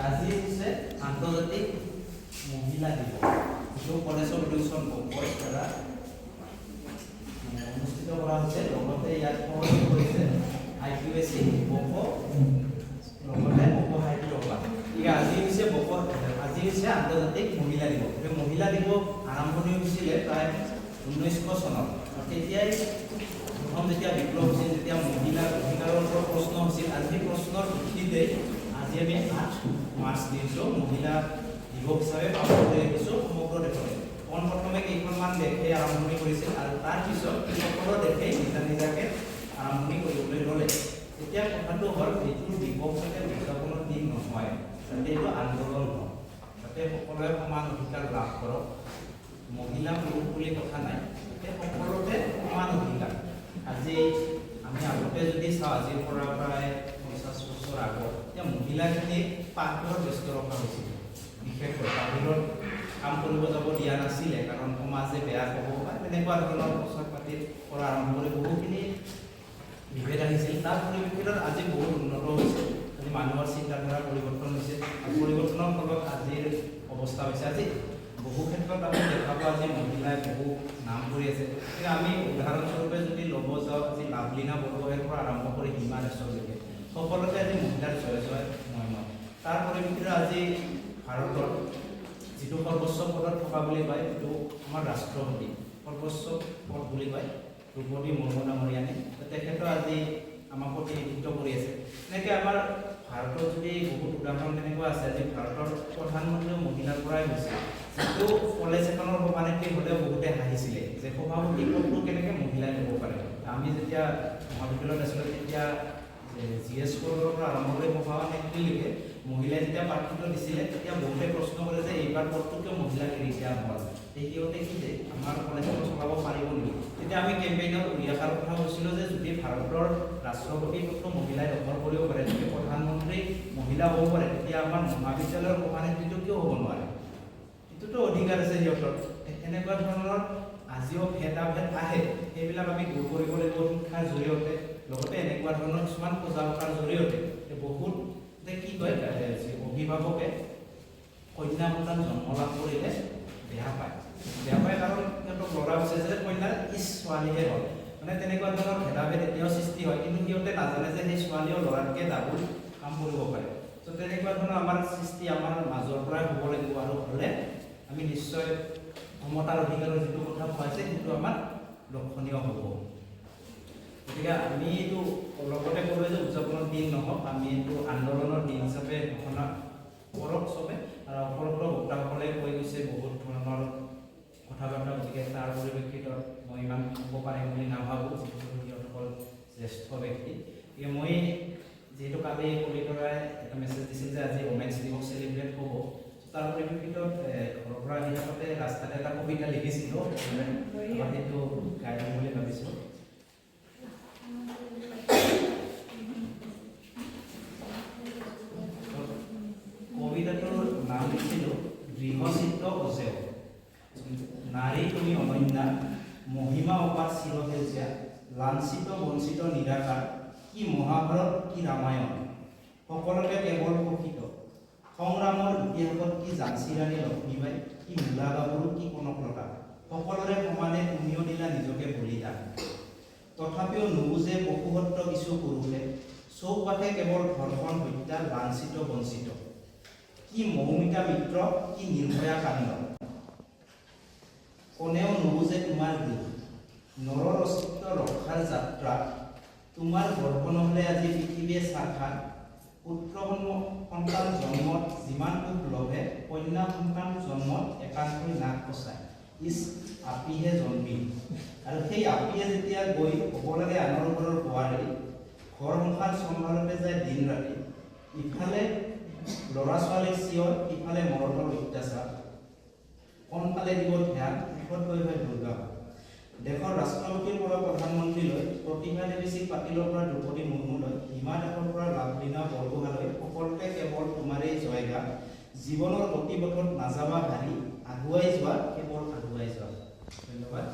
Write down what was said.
আজি হৈছে আন্তৰ্জাতিক মহিলা দিৱস যিটো কলেজৰ চন বংগৰ দ্বাৰা কৰা হৈছে লগতে ইয়াত সভা ঠিক আজি হৈছে আজি হৈছে আন্তৰ্জাতিক মহিলা দিৱস। এই মহিলা দিৱস আৰম্ভণি হৈছিলে প্ৰায় ঊনৈছশ চনত। তেতিয়াই প্ৰথম যেতিয়া বিপ্লৱ হৈছিল, যেতিয়া মহিলাৰ অধিকাৰৰ ওপৰত প্ৰশ্ন হৈছিল, আৰু সেই প্ৰশ্নৰ ভিত্তিতে আজি আমি আঠ মাৰ্চ দিনটো মহিলা দিৱস হিচাপে পালন কৰি আহিছোঁ সমগ্ৰ দেশতে। পোনপ্ৰথমে কেইখনমান দেশে আৰম্ভণি কৰিছিল আৰু তাৰপিছত সকলো দেশেই নিজা নিজাকে আৰম্ভণি কৰিবলৈ ল'লে। এতিয়া কথাটো হ'ল এইটো দিৱস যাতে উদযাপনৰ দিন নহয় যাতে এইটো আন্দোলন হয়। যাতে সকলোৱে সমান অধিকাৰ লাভ কৰক। মহিলা পুৰুষ বুলি কথা নাই যাতে সকলোতে সমান অধিকাৰ। আজি আমি আগতে যদি চাওঁ, আজিৰ পৰা প্ৰায় পঞ্চাছ বছৰ আগত, এতিয়া মহিলাখিনিক পাকঘৰত ব্যস্ত ৰখা হৈছিল। বিশেষকৈ বাহিৰত কাম কৰিব যাব দিয়া নাছিলে, কাৰণ সমাজে বেয়া ক'ব বা তেনেকুৱা ধৰণৰ পোচাক পাতিৰ পৰা আৰম্ভ কৰি বহুখিনি বিভেদ আহিছিল। তাৰ পৰিপ্ৰেক্ষিতত আজি বহুত উন্নত হৈছে। আজি মানুহৰ চিন্তাধাৰা পৰিৱৰ্তন হৈছে। আৰু পৰিৱৰ্তনৰ ফলত আজিৰ অৱস্থা হৈছে। আজি বহু ক্ষেত্ৰত আমি দেখা পাওঁ যে মহিলাই বহু নাম কৰি আছে। কিন্তু আমি উদাহৰণস্বৰূপে যদি ল'ব যাওঁ, আজি লাভলীনা বৰগোহাঁইৰ পৰা আৰম্ভ কৰি হিমা দাসলৈকে সকলোতে আজি মহিলাৰ জয় জয় মই তাৰ পৰিপ্ৰেক্ষিতত আজি ভাৰতৰ যিটো সৰ্বোচ্চ পদত থকা বুলি কয় সেইটো আমাৰ ৰাষ্ট্ৰপতি সৰ্বোচ্চ পদ বুলি কয় দ্ৰৌপদী মুৰ্মু ডাঙৰীয়ানে তো তেখেতৰ আজি আমাক প্ৰতিনিধিত্ব কৰি আছে। এনেকৈ আমাৰ ভাৰতত যদি বহুত উদাহৰণ তেনেকুৱা আছে আজি ভাৰতৰ প্ৰধানমন্ত্ৰীও মহিলাৰ পৰাই হৈছে যিটো কলেজ এখনৰ সভানেত্ৰী হ'লেও বহুতে হাঁহিছিলে যে সভাপতি পদটো কেনেকৈ মহিলাই ল'ব পাৰে। আমি যেতিয়া মহাবিদ্যালয়ত আছিলোঁ তেতিয়া জি এছ স্কুলৰ পৰা আৰম্ভ কৰি সভানেত্ৰীলৈকে মহিলাই যেতিয়া প্ৰাৰ্থিত্ব দিছিলে, তেতিয়া বহুতে প্ৰশ্ন কৰে যে, এইবাৰ পদটো মহিলাক এৰি দিয়া হ'ল সিহঁতে কি যে, আমাৰ কলেজখন চলাব পাৰিব নেকি? তেতিয়া আমি কেম্পেইনত উলিয়াকাৰ কথা কৈছিলোঁ যে, যদি ভাৰতৰ ৰাষ্ট্ৰপতি পদটো মহিলাই দখল কৰিব পাৰে, যদি প্ৰধানমন্ত্ৰী মহিলা হ'ব পাৰে, তেতিয়া আমাৰ মহাবিদ্যালয়ৰ সভানেত্ৰীটো কিয় হ'ব নোৱাৰে? এইটোতো অধিকাৰ আছে সিহঁতৰ। এনেকুৱা ধৰণৰ আজিও ভেদাভেদ আহে। সেইবিলাক আমি দূৰ কৰিব লাগিব শিক্ষাৰ জৰিয়তে। লগতে এনেকুৱা ধৰণৰ কিছুমান সজাগতাৰ জৰিয়তে। বহুত যে কি কয় অভিভাৱকে কন্যা সন্তান জন্ম লাভ কৰিলে বেয়া পায়। বেয়া পায় কাৰণ সিহঁতক ল'ৰা বিচাৰিছে যে কন্যা ইচ ছোৱালীহে হ'ল মানে তেনেকুৱা ধৰণৰ ভেদাভেদ এতিয়াও সৃষ্টি হয় কিন্তু সিহঁতে নাজানে যে সেই ছোৱালীও ল'ৰাতকৈ ডাবুল কাম কৰিব পাৰে। ত' তেনেকুৱা ধৰণৰ আমাৰ সৃষ্টি আমাৰ মাজৰ পৰাই হ'ব লাগিব আৰু হ'লে আমি নিশ্চয় সমতাৰ অধিকাৰৰ যিটো কথা কোৱা হৈছে সেইটো আমাৰ লক্ষণীয় হ'ব। গতিকে আমি এইটো লগতে ক'লোঁ যে উদযাপনৰ দিন নহওক আমি এইটো আন্দোলনৰ দিন হিচাপে ঘোষণা কৰক চবে। আৰু অপৰপৰ বক্তাসকলে কৈ গৈছে বহুত ধৰণৰ কথা বাৰ্তা গতিকে তাৰ পৰিপ্ৰেক্ষিতত মই ইমান ক'ব পাৰিম বুলি নাভাবোঁ যিহেতু সিহঁতসকল জ্যেষ্ঠ ব্যক্তি। গতিকে মই যিহেতু কালি কলিতৰাই এটা মেছেজ দিছিল যে আজি ৱমেন্স দিৱস চেলিব্ৰেট হ'ব তাৰ পৰিপ্ৰেক্ষিতত ঘৰৰ পৰা আহি থাকোঁতে ৰাস্তাতে এটা কবিতা লিখিছিলোঁ। সেইটো গাই দিম বুলি ভাবিছোঁ। মহিমা অপাৰ চিৰসেউজীয়া, লাঞ্ছিত, বঞ্চিত, নিৰাকাৰ, কি মহাভাৰত, কি ৰামায়ণ? সকলোতে কেৱল শোষিত। সংগ্ৰামৰ ইতিহাসত কি ঝাঁচী ৰাণী লক্ষ্মীবাই কি মূলা গাভৰু, কি কনকলতা সকলোৰে সমানে তুমিও দিলা নিজকে বলিদান। তথাপিও নুবুজে পশুসত্ৰ কিছু পুৰুষে, চৌপাশে কেৱল ধৰ্ষণ হত্যা, লাঞ্ছিত, বঞ্চিত। কি মৌমিতা মিত্ৰ, কি নিৰ্ভয়া কাণ্ড? কোনেও নুবুজে তোমাৰ দিশ অস্তিত্ব ৰক্ষাৰ যাত্ৰা তোমাৰ গৰ্ভ নহ'লে আজি পৃথিৱীয়ে চাখাত পুত্ৰ সন্তান জন্মত যিমান সুখ লভে, কন্যা সন্তান জন্মত একাংশই নাক কচায় ইচ আপিহে জন্মী। আৰু সেই আপিয়ে যেতিয়া গৈ হ'ব লাগে আনৰ ঘৰৰ বোৱাৰী ঘৰ সংসাৰ চম্ভালোতে যায় দিন ৰাতি। ইফালে ল'ৰা ছোৱালীৰ চিঞৰ ইফালে মৰমৰ অত্যাচাৰ। কোনফালে দিব ধ্যান, শেষত গৈ হয় দুৰ্গা দেশৰ ৰাষ্ট্ৰপতিৰ পৰা প্ৰধানমন্ত্ৰীলৈ প্ৰতিভা দেৱী পাতিলৰ পৰা দ্ৰৌপদী মুৰ্মুলৈ হিমা দাসৰ পৰা লাভলীনা বৰগোহালৈ সকলোতে কেৱল তোমাৰেই জয়গান জীৱনৰ গতিপথত নাযাবা হাৰি আগুৱাই যোৱা কেৱল আগুৱাই যোৱা। ধন্যবাদ।